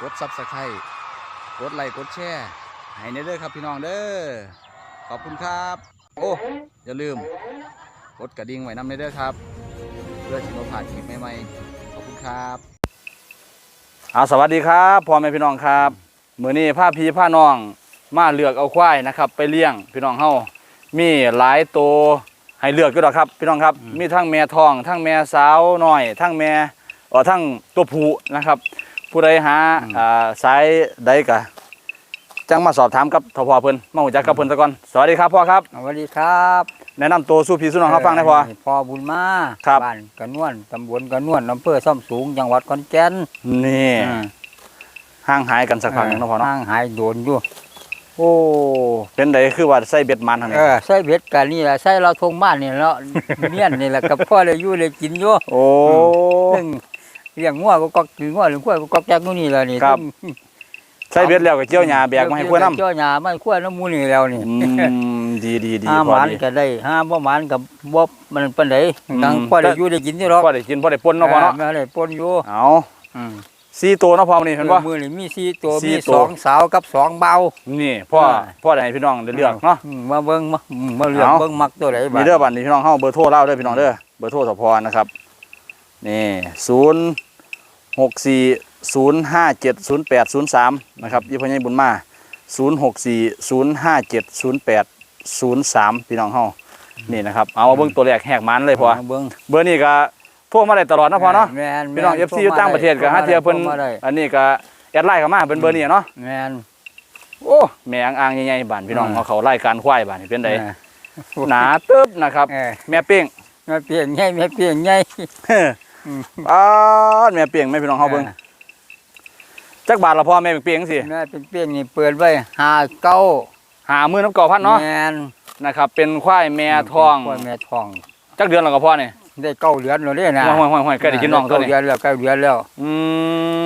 กดซับสไครต์กดไลค์กดแชร์ให้ในเด้อครับพี่น้องเด้อขอบคุณครับ โอ้อย่าลืม กดกระดิ่งไว้นำในเด้อครับ เพื่อที่เราผ่านคลิปใหม่ๆขอบคุณครับเอาสวัสดีครับพ่อแม่พี่น้องครับมื้อนี้พาพี่พาน้องมาเลือกเอาควายนะครับ ไปเลี้ยงพี่น้องเฮามีหลายตัวให้เลือกอยู่ดอกครับ พี่น้องครับ มีทั้งแม่ทอง ทั้งแม่สาวน้อย ทั้งแม่เอ่อทั้งตัวผู้นะครับ ผู้ใดหาอ่าสายใดกะจังมาสอบถามกับทพเพิ่นมาหูจักกับเพิ่นซะก่อนสวัสดีครับพ่อครับ สวัสดีครับแนะนำตัวสู้พี่สู้น้องเขาฟังได้พ่อเพ่อบุญมาครับ บ้านกระนวนตำบลกระนวนอำเภอซ่อมสูงจังหวัดขอนแก่นนี่อืมห่างหายกันสักพักหนึงเนาะพ่อเนาะห่างหายโดนอยู่โอ้เป็นไดคือว่าใส่เบ็ดมันหั่นนี่เออใส่เบ็ดกันนี่แหละใส่เราทงบ้านนี่แล้วเมียนนี่แหละกับพ่อเลยอยู่เลยกินอยู่โอ้ซึ่ง เลี้ยงงัวก็กอกกินงัวเลี้ยงควายก็กอกแจกนู่นนี่แหละนี่ครับใส่เบ็ดแล้วก็เกี่ยวหญ้าแบกมาให้ควายนำเจ้าหญ้าไม่ควายน้ำมูนี่แล้วนี่อืมดีดีดีห้าหพ่อมานดีก็ได้ห้าบ่หมานกับบ่มันปานใดอืมทั้งพ่อได้อยู่ได้กินอยู่หรอกพ่อได้กินพ่อได้ปนเนาะพ่อเนาะแม่ได้ปนอยู่เอาอืม สี่ตัวเนาะพ่อมื้อนี้เห็นบ่มือนี่มีสี่ตัวสี่มีตัว สองสาวกับสองเบา นี่พ่ออ่า พ่อได้ให้พี่น้องได้เลือกเนาะอืมมาเบิ้งมาอืมมาเลือกเอา เบิ้งมักตัวไหนมีเด้อบัตรนี่พี่น้องเฮาเบอร์โทรเล่าเด้อพี่น้องเด้อเบอร์โทรสพนะครับนี่ศูนย์ หกสี่ศูนย์ห้าเจ็ดศูนย์แปดศูนย์สามนะครับยี่พ่อใหญ่บุญมาศูนย์หกสี่ศูนย์ห้าเจ็ดศูนย์แปดศูนย์สามพี่น้องเฮานี่นะครับเอามาเบิ่งตัวแรกแหกมันเลยพอเบิ้งเบอร์นี้ก็โทรมาได้ตลอดนะพอเนาะแมนพี่น้องเอฟซีอยู่ต่างประเทศก็หาเทียเพิ่นโทรมาได้อันนี้ก็แอดไลน์เข้ามาเป็นเบอร์นี้เนาะแมนโอ้แม่อ่างๆใหญ่ๆบ้านพี่น้องอืมเขาเขาไล่การควายบ้านนี่เป็นไดเออหนาตึ๊บนะครับเออแม่เป้งแม่เปลี่ยนไงแม่เปลี่ยนไงเฮ้ออืม ป้าดแม่เปียงแม่พี่น้องเฮาเบิ่งจักบาทละพ่อแม่เปียงสิแม่เป็นเปลี่ยนนี่เปิดไว้หาเก้าหามือน้ำเก่าพันเนาะแมนนะครับเป็นควายแม่ทองกล้วยแม่ทอง จักเดือนแล้วก็พ่อนี่ได้เก้าเดือนแล้วเนี่ยนะห่วยห่วยห่วยใกล้ได้กินน้องตัวนี้เก้าเดือนแล้วเก้าเดือนแล้ว อื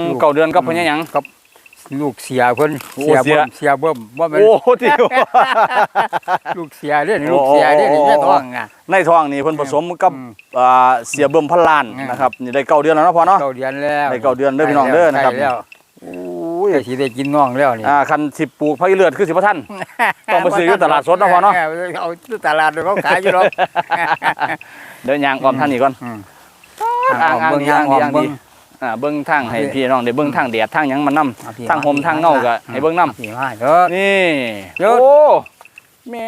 มเก่าเดือนกับพ่อใหญ่หยังกับ ลูกเสียเพิ่นโอ้เสียเสีย เบิ่มเสียเบิ่มว่ามันโอ้ที่ ลูกเสียเด้อนี่ลูกเสียเด้อนี่โอ้ แม่ท้องอะ ในท้องนี่เพิ่นผสมกับอืมอ่าเสียเบิ่มพันล้านอืม นะครับนี่ได้เก่าเดือนแล้วเนาะพ่อเนาะ เก้าเดือนแล้วได้เก้าเดือนเด้อพี่น้องเด้อนะครับ ใกล้แล้วโอ้ยใกล้สิได้กินน้องแล้วนี่ อ่าคันสิปลูกผักอีเลือดคือสิบ่ทัน ต้องไปซื้ออยู่ตลาดสดเนาะพ่อเนาะ เอาที่ตลาดเขาขายอยู่หรอก เดินยางออมท่านนี่ก่อน อืมอ่างอ่างเบิ่งดีย่าอ่างงออดีมอ่างเบิ่งดี อ่าเบิ่งทางให้พี่น้องได้เบิ่งทางแดดทางหยังมันนํเอาพี่ทางห่มทางเงาก็ให้เบิ่งนำพี่มาเด้อนี่หยุดโอ้แม่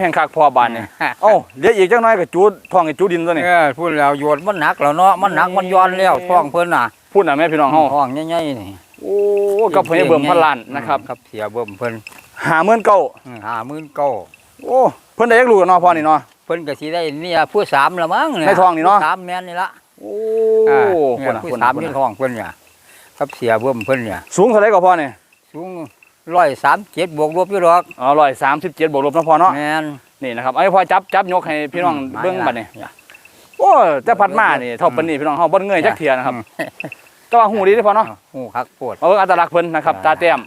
แห่งคักพอบานนี่เอ้าเดี๋ยวอีกจักหน่อยก็จูดท้องให้จูดินตัวนี้เออพูดแล้วโยนมันหนักแล้วเนาะมันหนักมันย้อนแล้วท้องเพิ่นน่ะพูดน่ะแม่พี่น้องเฮาท้องใหญ่ๆนี่โอ้กับเพิ่นให้เบิ่มพันล้านนะครับครับเสียเบิ่มเพิ่น50,000เก้าอืมห้าหมื่นเก้าโอ้เพิ่นได้จักลูกกันเนาะพ่อนี่เนาะเพิ่นก็สิได้เนี่ยผู้สามละมั้งเนี่ยในท้องนี่เนาะผู้สามแม่นนี่ละ โอ้อ่าคเนี่ยนน่ะผู้คนสาน่ะมคนที่น่ะท้องเพิ่นเนี่ยครับเสียเบิ่มเพิ่นเนี่ยสูงเท่าไหร่ก็พ่อนี่สูงร้อยสามเจ็ดบวกลบอยู่หรอกอ๋อ137บวกลบเนาะพ่อเนาะแม่นนี่นะครับเอาให้พ่อจับจับยกให้พี่น้องเบิ่งบัดนี้เนี่ยโอ้แต่พัดมานี่เท่าปานนี้พี่น้องเฮาบ่เงยจักเที่ยนะครับแต่ว่าหูดีเด้อพ่อเนาะหูคักปวดเอาเบิ่งอัตลักษณ์เพิ่นนะครับ ตาแต้ม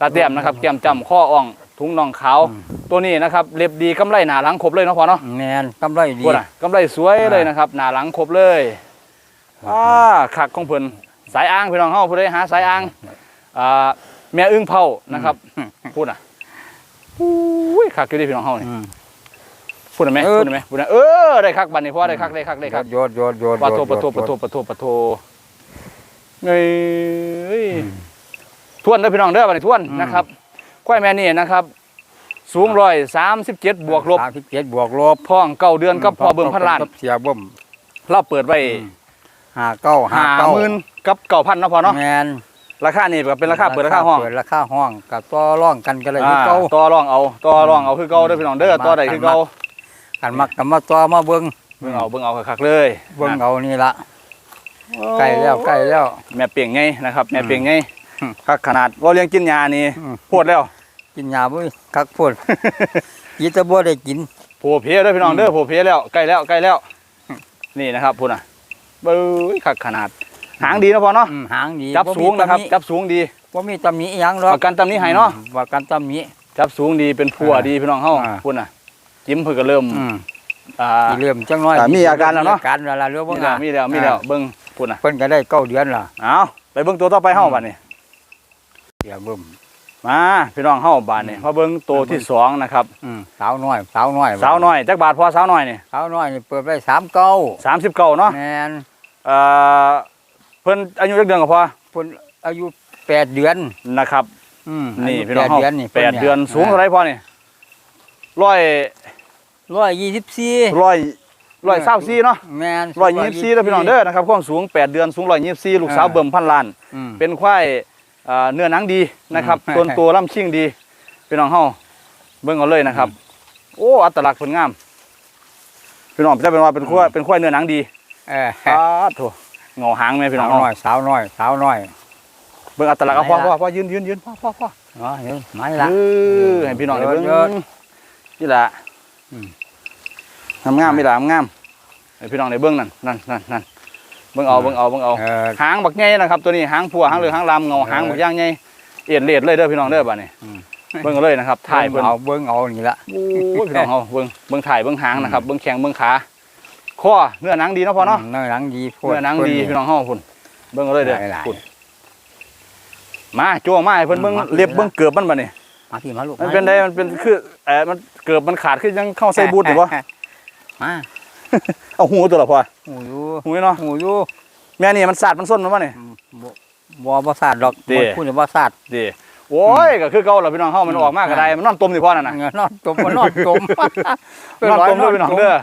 ตาแต้มนะครับแก้มจ้ำข้ออ่อง ถุงน่องขาว อืม ตัวนี้นะครับเล็บดีกำไรหน้าหลังครบเลยเนาะพ่อเนาะแม่นกำไรดีพวกน่ะกำไรสวยเลยนะครับหน้าหลังครบเลยอ่าคักของเพิ่นสายอ่างพี่น้องเฮาผู้ใดหาสายอ่างอ่าแม่อึ้งเผานะครับพูดน่ะอุ้ยคักอยู่เดิพี่น้องเฮานี่อืม พูดได้ไหมเออ พูดได้ไหมพูดได้เออได้คักบัดนี้พ่อได้คักได้คักได้คักโยนโยนโยนปะโทโยนปะโทโยนปะโทปะโทปะโทเงยทวนเด้อพี่น้องเด้อบัดนี้ทวนนะครับ ควายแม่นี่นะครับ สูงร้อยสามสิบเจ็ดบวกลบสามสิบเจ็ดบวกลบพ่องเก้าเดือนกับพ่อเบิ่มพันล้านกับเสียเบิ่มเราเปิดไว้ห้าเก้าห้าเก้าหมื่นกับเก้าพันเนาะพอเนาะแมนราคานี่ก็เป็นราคาเปิดราคาห้องเปิดราคาห้องกับต่อร่องกันกันเลยคืออ่าเก่าต่อรองเอาต่อรองเอาคือเก่าเด้อพี่น้องเด้อต่อใดคือเก่ากันมักกันมาต่อมาเบิ่งเบิ่งเอาเบิ่งเอาคักๆเลย เบิ่งเอานี่ละใกล้แล้วใกล้แล้ว แม่เปียงไงนะครับ แม่เปียงไงอืม คักขนาดว่าเลี้ยงกินยานี่อืมโพดแล้วกินยาบ่คักพูดยีแตะบ่ได้กินโผล่เพเด้อพี่น้องเด้อโผล่เพแล้วใกล้แล้วใกล้แล้ว นี่นะครับพุ่นน่ะเบ้ยคักขนาด หางดีนะพอเนาะอืมหางดีจับสูงนะครับ จัจับสูงดีบ่มีตำหนิอิหยังหรอกประกันตำนี้ให้เนาะอืมว่ากันตำหนิจับสูงดีเป็นพัวอ่าดีพี่น้องเฮาอ่าพุ่นน่ะจิ้มเพิ่นก็เริ่มอืมอ่าสิเริ่มจังน้อยอ่ามีอาการแล้วเนาะมีอาการแล้วล่ะเรื่องมีบ่แล้วงามีแล้วมีแล้วเบิ่งพุ่นน่ะเพิ่นก็ได้เก้าเดือนล่ะเอาไปเบิ่งตัวต่อไปเฮาบัดนี้ เสียเบิ่มมาพี่น้องเฮาบัดนี้มาเบิ่งตัวที่สองนะครับอืมสาวน้อยสาวน้อยสาวน้อยจักบาทพอสาวน้อยนี่สาวน้อยนี่เปิดไปสามเก้า39เนาะแมนเอ่อเพิ่นอายุจักเดือนก็พอเพิ่นอายุแปดเดือนนะครับอืมนี่อายุพี่น้องเฮาแปดเดือนนี่แปดเดือนสูงเท่าไหร่พอนี่ร้อยร้อยยี่สิบสี่ร้อยร้อยเศร้าซีเนาะแมนร้อยยี่สิบสี่แล้วพี่น้องเด้อนะครับความสูงแปดเดือนสูงร้อยยี่สิบสี่ลูกสาวเบิ่มพันล้านอืมเป็นควาย เอ่อเนื้อหนังดีนะครับอืมต้นตัวล่ำชิ่งดีพี่น้องเฮาเบิ่งเอาเลยนะครับ โอ้อัตลักษณ์ผลงามพี่น้องจะเป็นว่าเป็นควายเป็นควายเนื้อหนังดีเอออ้าโถเงาหางแม่พี่น้สาองวเฮาน้อยสาวน้อยสาวน้อยเบิ่งอัตลักษณ์เอาพ่อไหนพ่อล่ะพ่อยืนยืนยืนพ่อพ่อพ่ออ๋อเห็นไหมล่ะเออให้พี่น้องได้เบิ่งเยอะนี่แหละอืมงามงามๆนี่แหละงามๆให้พี่น้องได้เบิ่งนั่นนั่นนั่นนั่น เบิ่งเอาเบิ่งเอาเบิ่งเอาเออ หางบักใหญ่นะครับ ตัวนี้หางพัวหางเหลืองหางลำเงาหางบักย่างใหญ่เอียดเลดเลยเด้อพี่น้องเด้อบ้านนี้อืม เบิ่งเอาเลยนะครับถ่ายเบิ่เบิ่งงเอาเบิ่งเอานี่ละ โอ้ยพี่น้องเฮาเบิ่งเบิ่งถ่ายเบิ่งหางนะครับเบิ่งแข้งเบิ่งขาข้อเนื้อหนังดีเนาะพ่อเนาะ เนื้อหนังดีโพดเนื้อหนังดีพี่น้องเฮาพุ่นเบิ่งเอาเลยเด้อหลายๆ พุ่นมาจ้วงมาให้เพิ่นเบิ่งมาเล็บเบิ่งเกือบมันบัดนี้มาพี่มาลูกมันเป็นได้มันเป็นคือเออมันเกือบมันขาดคือยังเข้าใส่บูทอยู่บ่มา เอาหูตัวละพ่อหูอยู่หูเนาะหูอยู่แม่นี่มันสาดมันส้นมันบ่นี่บ่บ่บ่สาดดอกเด้บ่พูดว่าสาดดีโอ้ยก็คือเก่าล่ะพี่น้องเฮามันออกมาก็ได้มันนอนตมนี่พ่อนั่นน่ะเงนอนจมบ่นอนจมนอนตมด้วยพี่น้องเด้อ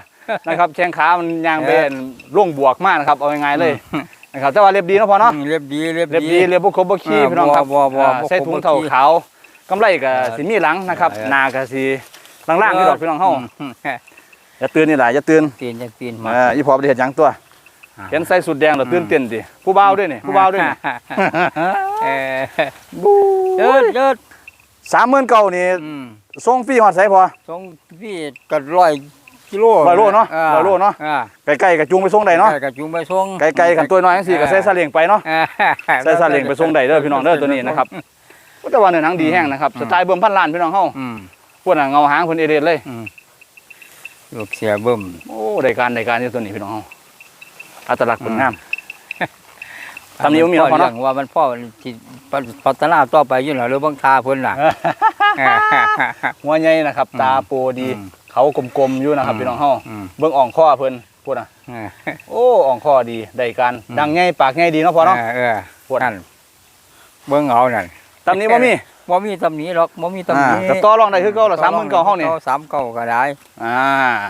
นะครับแข้งขามันยางเป็นร่วงบวกมากนะครับเอาง่ายๆเลยนะครับแต่ว่าเรียบดีเนาะพ่อเนาะเรียบดีเรียบเรียบดีเรียบบ่ครบบ่ขี้เออพี่น้องครับบ่บ่บ่อ่าบ่ใส่ถุงครบบ่เท้าขี้ขาวกำไรก็เออสิมีหลังนะครับเออหน้าก็สิล่างๆนี่ดอกพี่น้องเฮา อืมอย่าตื่นนี่ล่ะอย่าตื่นปีนจะปีนมาเอออีพอบ่ได้เฮ็ดหยังตัว เห็นใส่สุดแดงแล้วตื่นเต้นติผู้บ่าวด้วยนี่ผู้บ่าวด้วยนี่เออบู๊เดินเดิน30,000เก่านี่อืมส่งฟรีฮอดไสพอส่งพี่ก็ร้อยกิโลร้อยโลเนาะอ่ร้อยโลเนาะอ่ไกลๆก็จูงไปส่งได้เนาะใกล้กับจุงไปส่งไกลๆกันตัวน้อยจังซี่ก็ใส่ซาเล้งไปเนาะอ่าใส่ซาเล้งไปส่งได้เด้อพี่น้องเด้อตัวนี้นะครับแต่ว่าเนื้อหนังดีแห้งนะครับสไตล์เบิ่มพันล้านพี่น้องเฮาอืมพวกน่ะเงาหางเพิ่นเอเดดเลยอืม ลูกเสียเบิ่มโอ้ได้การได้การอยู่ตัวนี้พี่น้องเฮาอัตลักษณ์ผลงามตำหนิบ่มีเนาะพ่อเนาะรื่องว่ามันพ่อที่พัฒนาต่อไปอยู่แล้วหรือบางทาเพิ่นน่ะหัวใหญ่นะครับ ตาโปดีอืมเขากลมๆอยู่นะครับอืมพี่น้องเฮาอืมเบิ่งอ่องข้อเพิ่นพูดน่ะเออโอ้อ่องข้อดีได้การอืมดังใหญ่ปากใหญ่ดีเนาะพ่อเนาะเออปวดนั่นเบิ่งเอานั่นตำหนี้บ่มี บ่มีตำหนิหรอกบ่มีตำหนิอ่าแต่ต่อรองได้คือเก่าละ39,000เฮานี่ สามเก้าก็ได้ อ่า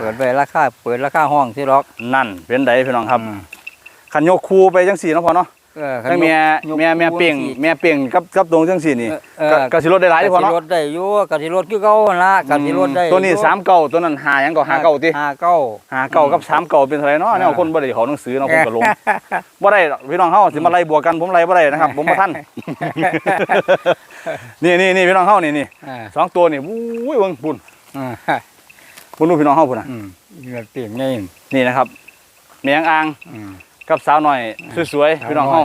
เปิดไปราคาเปิดราคาห้องสิหรอก นั่นเป็นไดพี่น้องครับอืมคันยกคูไปจังซี่เนาะพ่อเนาะ เออทั้งแม่ยกแม่แม่เป่งยกแม่เป่งกับกับตรงจังซี่นี่เออ ก็ก็สิลดได้หลายที่พ่อเนาะกสิรถได้อยู่กสิรถคือเก่าหั่นล่ะกสิรถได้ตัวนี้อยู่สามเก่าตัวนั้นหาหยังก็หาเก่าติห้าเก้า หาเก่ากับสามเก่าเป็นเท่าไหร่เนาะแนวคนบ่ได้เขาหนังสือเนาะผมก็ลงบ่ได้หรอกพี่น้องเฮาสิมาไล่บวกกันผมไล่บ่ได้นะครับ ผมบ่ทัน นี่นี่นี่พี่น้องเฮานี่นี่อ่าสองตัวนี่อุ้ยเบิ่งปุ่นอ่าปุ่นดูพี่น้องเฮาพุ่นน่ะอืมเงินเปลี่ยนนี่นี่นะครับแมงอ่างอืม กับสาวน้อยสวยๆสาวน้อยพี่น้องเฮา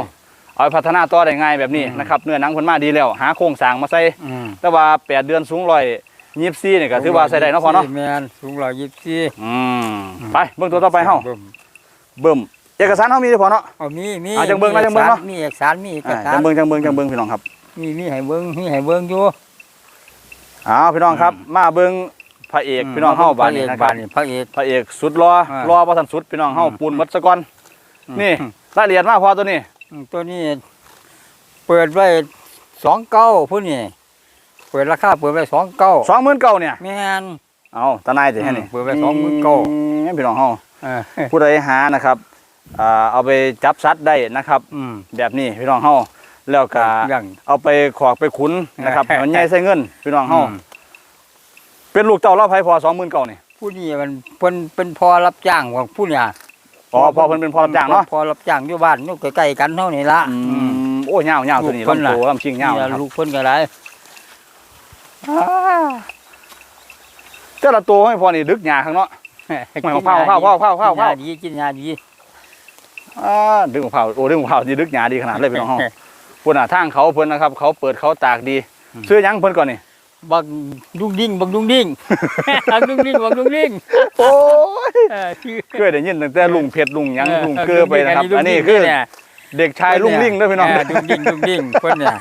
เอาไปพัฒนาต่อได้ง่ายแบบนี้อืมนะครับเนื้อหนังเพิ่นมาดีแล้ว หาโครงสร้างมาใส่อืมแต่ว่าแปดเดือนสูงร้อยยี่สิบสี่นี่ก็ถือว่าใส่ได้เนาะพ่อเนาะแมนสูงร้อยยี่สิบสี่อืมไปเบิ่งตัวต่อไปเฮาบิ่มเบิ่มเอกสารเฮามีเด้อพ่อเนาะเอามีมีอ่าจังเบิ่งนะจังเบิ่งเนาะมีเอกสารมีเอกอ่าสารจังเบิ่งจังเบิ่งจังเบิ่งพี่น้องครับ มีมีให้เบิ่งมีให้เบิ่งอยู่อ้าวพี่น้องครับ มาเบิ่งพระเอกพี่น้องเฮาบาดนี้นะครับพนี้พระเอกพระเอกสุดรออ่ารอบ่ทันสุดพี่น้องเฮาอืมปูนหมดซะก่อนอืม นี่รายละเอียดมากพอตัวนี้อืมตัวนี้ เปิดไว้สองเก้าพุ่นนี่เปิดราคาเปิดไปสองเก้าสองหมื่นเก้าเนี่ยแม่นเอาตานายสิให้นี่อืมเปิดไว้29,000อืมพี่น้องเฮาเออผู้ใดหานะครับอ่าเอาไปจับสัตว์ได้นะครับอืมแบบนี้พี่น้องเฮาแล้วก็อย่างเอาไปขอกไปขุนนะครับเออมันใหญ่ใส่เงินพี่น้องเฮาอืมเป็นลูกเต่าเล่าไผพอสองหมื่นเก้านี่ผู้นี้มันเพิ่นเป็นพอรับจ้างของผู้เนี่ย อ๋อพอเพิ่นเป็นพอรับจ้างเนาะ พอรับจ้างอยู่บ้านอยู่ใกล้ๆกันเท่านี้ละ อืมโอ้ยเงาเงาตัวนี้ลูกเพิ่นลำน่ะตัวลำชิงเงานี่นะครับลูกเพิ่นก็ได้แต่ละตัวให้พอนี่ดึกหญ้าข้างเนาะ ไม่มะพร้าวมะพร้าวมะพร้าวมะพร้าวมะพร้าวกินยดีกินยาดีอ่าดึกมะพร้าวโอ้ดึกมะพร้าวนี่ดึกหญ้าดีขนาดเลยพี่น้องเฮา พุ่นน่ะทางเขาเพิ่นนะครับ เขาเปิดเขาตากดีซื้อหยังเพิ่นก่อนนี่ บักดุงดิ้งบักดุงดิ้ง บักดุงดิ้งบักดุงดิ้งโอ้ยเออชื่อ เคยได้ยินตั้งแต่ลุงเพชรลุงหยังลุงเกลือไปนะครับดุงดิ้งอันนี้คือเนี่ยเด็กชายลุงลิงเด้อพี่น้องเดุงดิ้งดุงดิ้งเพิ่นเนี่ย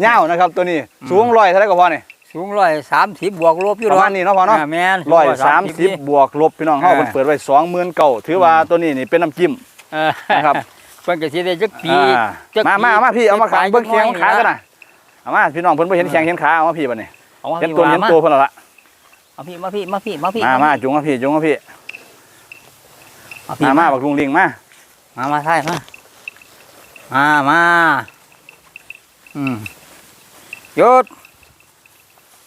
เงานะครับตัวนี้สูงร้อยเท่าไหร่ก็พอนี่สูงร้อยสามสิบบวกลบอยู่ประมาณนี้เนาะพอเนาะ แม่นร้อยสามสิบ130บวกลบพี่น้องเฮาอ่า เพิ่นเปิดไว้สองหมื่นเก้าถือว่าตัวนี้นี่เป็นน้ำจิ้ม เออนะครับ เพิ่นก็สิได้จักปีอ่าจักมามามาพี่เอามาขายจักปีเบิ้งแข้งจักน้อยขากันนี่นะ เอามาพี่น้องเพิ่นบ่เห็นแข้งเห็นขาเอามาพี่บัดนี้เอามาเห็นพี่ตัวเห็นมาตัวเพิ่นแล้วล่ะเอาพี่มาพี่มาพี่มาพี่มามาจุงมาพี่จุงมาพี่เอาพี่มามาบักลุงลิงมามามาใช่มามามาอืมหยุด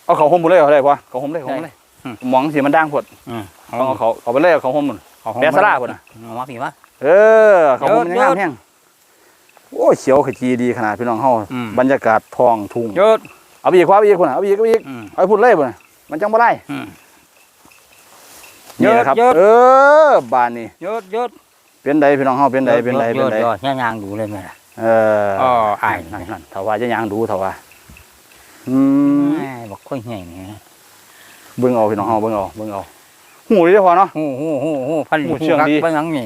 เอาเขาห่มหมดเลยเอาได้ปะเขาห่มเลยเขาห่มเลยอืมหมองสิมันด่างพดอืมต้องเอาเขาเอาไปเลยเอาเขาห่มหมดเอาของแปะสลาพุ่นน่ะเอามาพี่มา เออเขาห่มมันเยงาอะมแห้ง โอ้ยเขียวขจีดีขนาดพี่น้องเฮาอืม บรรยากาศทองทุ่งหยุดเอาไปอีกคว้าไปอีกคนน่ะเอาไปอีกเอาไปอีกอืม เอาไปพูดเลยพุ่นน่ะมันจังบ่ไล่อืมนี่นะครับ เยอะ เออบานนี่หยุดหยุดเป็นใดพี่น้องเฮาเป็นใดเป็นใดเป็นใดหยุดหยุดย่างๆดูเลยแม่ล่ะเอออ๋ออ้ายนั่นนั่นถ้าว่าจะยังดูถ้าว่าอืมแม่บอกค่อยใหญ่นี่เบิ่งเอาพี่น้องเฮาเบิ่งเอาเบิ่งเอาหูดีเด้อพอเนาะฮู้ฮู้ฮู้ฮู้พันหูเชื่องดีกักไปหยังนี่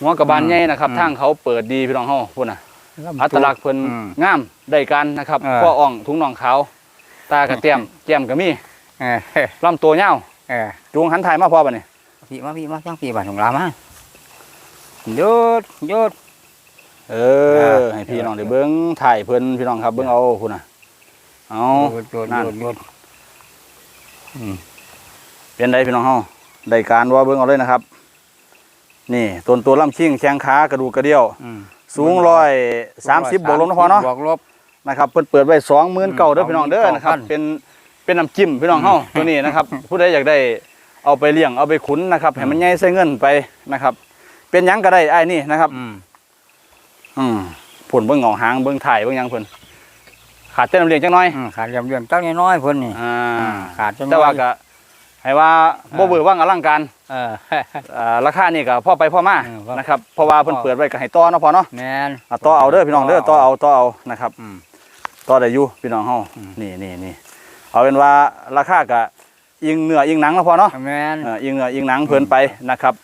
หัวกระบาลใหญ่นะครับอืมทางเขาเปิดดีพี่น้องเฮาพุ่นน่ะำอัตลักษณ์เพิ่นอืมงามได้กันนะครับเออข้ออ่องถุงน่องขาวตากระเตียมแก้มก็มีเออลำตัวยาวเออจูงหันถ่ายมาพอบัดนี้พี่มาพี่มาจังพี่บ้านของเรามาหยุดหยุดเอเอออให้พี่น้องได้เบิ่งถ่ายเพิ่นพี่น้องครับเบิ่งเอาพุ่นน่ะเอาหยุดหยุดนั่นหยุดหยุดอืมเป็นไดพี่น้องเฮาได้การว่าเบิ่งเอาเลยนะครับ นี่ต้นตัวลำชิงแข้งขากระดูกกระเดี่ยวอืมสูงร้อยสามสิบบวกลบนะพอเนาะบวกลบนะครับเพิ่นเปิดไว้สองหมื่นเก้าเด้ออืมพี่น้องเด้อนะครับ29,000เป็นเป็นน้ำจิ้มพี่น้องเฮาตัวนี้นะครับ ผู้ใดอยากได้เอาไปเลี้ยงเอาไปขุนนะครับให้มันใหญ่ใส่เงินไปนะครับ เป็นหยังก็ได้ไอ้ายนี่นะครับอืมอืมผลเบิ่งเหงาหางเบิ่งถ่ายเบิ่งหยังเพิ่นขาดเต้นำเลี้ยงจังน้อยอืมขาดเรียมเรียมตั้งน้อยๆเพิ่นนี่อ่าขาดจังน้อยแต่ว่าก็ ให้ว่าบ่เบื่อว่างอลังการเอออ่าราคานี่ก็พอไปพอมาอืมครับนะครับเพราะว่าเพิ่นเปิดไว้ก็ให้ต่อเนาะพอเนาะแม่นอะต่อเอาเด้อพี่น้องเด้อต่อเอาต่อเอานะครับอืม ต่อได้อยู่พี่น้องเฮาอืมนี่นี่นี่เอาเป็นว่าราคาก็อิงเนื้ออิงหนังแล้วพอเนาะแม่นเอออิงเนื้ออิงหนังเพิ่นไปนะครับ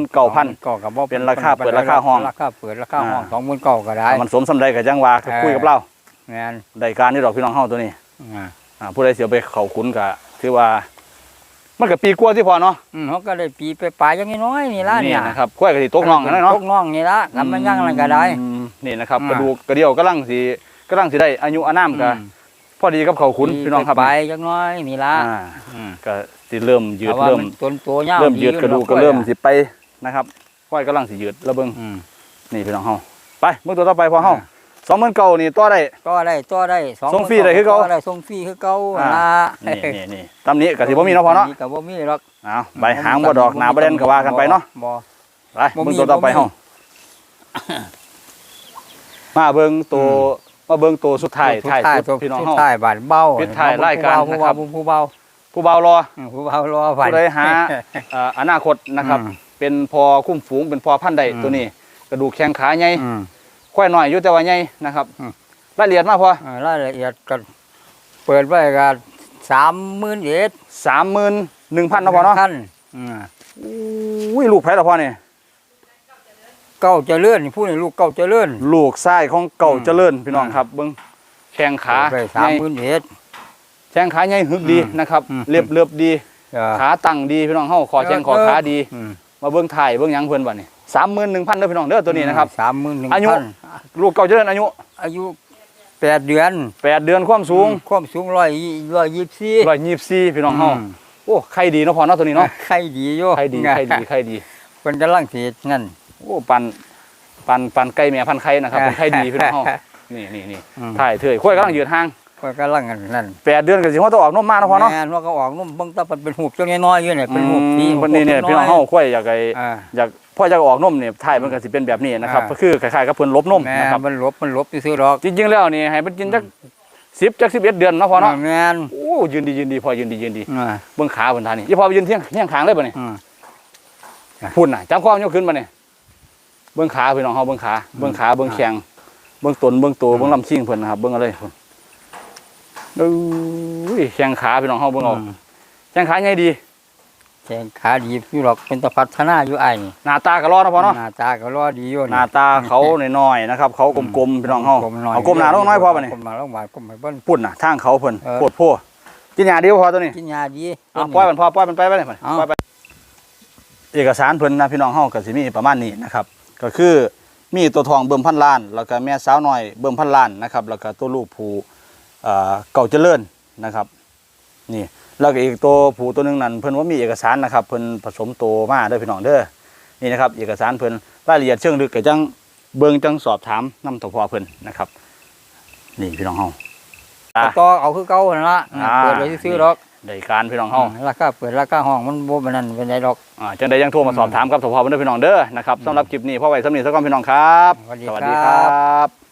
29,000 ก็กับบ่เป็นราคาเปิดราคาห้อง ราคาเปิดราคาห้องอ่าสองหมื่นเก้าก็ได้ มันสมสำใดก็จังว่าก็เออ คุยกับเราแม่นได้การนี่ดอกพี่น้องเฮาตัวนี้อ่า อ่าผู้ใดเสียไปเขาขุนก็ถือว่า มันก็ปีกว่าที่พอเนาะอืมเขาก็ได้ปีไปปลายอย่างน้อยๆนี่ละเนี่ยนะครับกล้วยก็สิตกน้องนั่นเนาะตกน้องนี่ละทำมันยังอะไรก็ได้อืมนี่นะครับอ่ากระดูกกระเดี่ยวกำลังสิกำลังสิได้อายุอานามก็อืมพอดีกับเขาขุนพี่น้องครับปีไปปลายจังน้อยนี่ละอ่าอืมก็สิเริ่มยืดแต่ว่าเริ่มนต้นตัวยาวเริ่มยืดกระดูกก็อยู่เริ่มแล้วสิไปนะครับกล้วยกำลังสิยืดแล้วเบิ่งอืมนี่พี่น้องเฮาไปเบิ่งตัวต่อไปพอเฮาอ่า สองหมื่นเก่านี่ต่อได้ก็ได้ก็ได้สองส่งฟรีได้คือเก่าได้ส่งฟรีคือเก่าอ่าละนี่นี่นี่ตำนี้ก็สิบ่มีเนาะพอเนาะก็บ่มีหรอกเอาใบหางบ่ดอกหนาบ่เด่นก็ว่ากันไปเนาะบ่ไปบ่มีเบิ่งตัวต่อไปบ่มีเฮามาเบิ่งตัวมาเบิ่งตัวสุดท้ายท้ายสุดพี่น้องสุดเฮาท้ายบาดเบาปิดท้ายรายการผู้นะครับเบาผู้เบาผู้เบารออืมผู้เบารอไปผู้ใดหาเอ่ออนาคตนะครับอืมเป็นพอคุ้มฝูงเป็นพอพันธุ์ใดอืมตัวนี้ กระดูกแข้งขาใหญ่อืม ควายน้อยอยู่แต่ว่าใหญ่นะครับอืมรายละเอียดมาพออ่ารายละเอียดก็เปิดไว้ก็สามหมื่นเอ็ดสามหมื่นหนึ่งพันนะพอเนาะพันอืมอุ้ยลูกไผ่ละพอเนี่ยเก้าเจริญนี่พูดในลูกเก้าเจริญลูกไส้ของเก่าอืมเจริญพี่น้องอืมครับเบิ้งแข้งขาเปิดไปใหสามญ่หมื่นเอ็ดแข้งขาใหญ่หึกดีอืมนะครับอืมเรียบเรียบดีเออขาตั้งดีพี่น้องเฮาคอแข้งคอขาดีอืมมาเบิ้งถ่ายเบิ้งหยังเพิ่นบ่นี่ สามหมื่นหนึ่งพันเด้อพี่น้องเด้อตัวนี้นะครับสามหมื่นหนึ่งอายุพันลูกเก่าเจริญอายุอายุแปดเดือนแปดเดือนความสูงความสูงร้อยร้อยยี่สิบสี่ร้อยยี่สิบสี่พี่น้องเฮาโอ้ไข่ดีเนาะพอเนาะตัวนี้เนาะไข่ดีอยู่ไข่ดีไข่ดีไข่ดีเป็นกำลังสีนั่นโอ้ปันปันปันไก่แม่พันไข่นะครับเป็นไข่ดีพี่น้องเฮานี่นี่นี่อืมถ่ายเถยค่อยกำลังยืนห่างเป็นกำลังนั่นแปดเดือนก็สิว่าต้องออกนมมาเนาะพอเนาะแม่นว่าก็ออกนุ่มเบางตาเป็นหูบจังน้อยๆอยู่เนี่ยเป็นหูบอืที่มวันนี้เนี่ยพี่น้องเฮาค่อยอยากไอ้อ่าอยาก พ่ออยากออกนมเนี่ยถ่ายมันก็สิเป็นแบบนี้นะครับอ่าก็คือคล้ายๆกับเพิ่นลบนมแม่นะครับมันหลบมันหลบซื้อๆดอกจริงๆแล้วนี่ให้มันกินจักสิบจักสิบเอ็ดเดือนเนาะพอเนาะแม่นโอ้ยืนดียืนดีพอยืนดียืนดีอ่าเบิ่งขาเพิ่นทานี่ยี่พอไปยืนเที่ยงเที่ยงขางเลยป่ะนี่อืมพุ่นน่ะจำความยกขึ้นมาเนี่ยเบื้องขาพี่น้องเฮาเบื้องขาเบื้องขาเบื้องแข้งเบื้องตนเบื้องตัวเบื้องลำชิงเพิ่นนะครับเบื้องอะไรเพิ่นดูแข้งขาพี่น้องเฮาเบื้องเอาอืมแข้งขาใหญ่ดี แข้งขาดีอยู่หรอกเป็นตะพัฒนาอยู่ไอ้นี่หน้าตาก็รอนะพ่อเนาะหน้าตาก็รอดีอยู่หน้าตาเขาน้อยๆนะครับเขากลมๆพี่น้องเฮาเอากลมหน้าลงน้อยพอป่ะนี่กลมหน้าลงหวานกลมไปเบิ้ลพุ่นน่ะทางเขาเพิ่นเออโคตรโพกินยาเดียวพอตัวนี้กินยาดีเอาปล่อยมันพอปล่อยมันไปไปเลยมันเอาปล่อยไปเอกสารเพิ่นนะพี่น้องเฮาก็สิมีประมาณนี้นะครับ ก็คือมีตัวทองเบิ่มพันล้าน แล้วก็แม่สาวน้อยเบิ่มพันล้านนะครับ แล้วก็ตัวลูกผูเอ่อเก่าเจริญนะครับ นี่ แล้วก็อีกตัวผูตัวหนึงนั่นเพิ่นว่ามีเอกสารนะครับเพิ่นผสมโตมาเด้อพี่น้องเด้อนี่นะครับเอกสารเพิ่นรายละเอียดเชิงลึกก็จังเบิ่งจังสอบถามนำตัวพ่อเพิ่นนะครับ นี่พี่น้องเฮาอะต่อเอาคือเก่านั่นละอ่าเปิดไว้ซื้อๆดอกได้การพี่น้องเฮาราคาเปิดราคาห้องมันบ่เป็นนั่นเป็นไรดอกอ่าจังใดยังโทรมาสอบถามกับสพเพื่อนพี่น้องเด้อนะครับสำหรับคลิปนี้พ่อไว้สำนีสักก้อนพี่น้องครับ สวัสดีครับครับ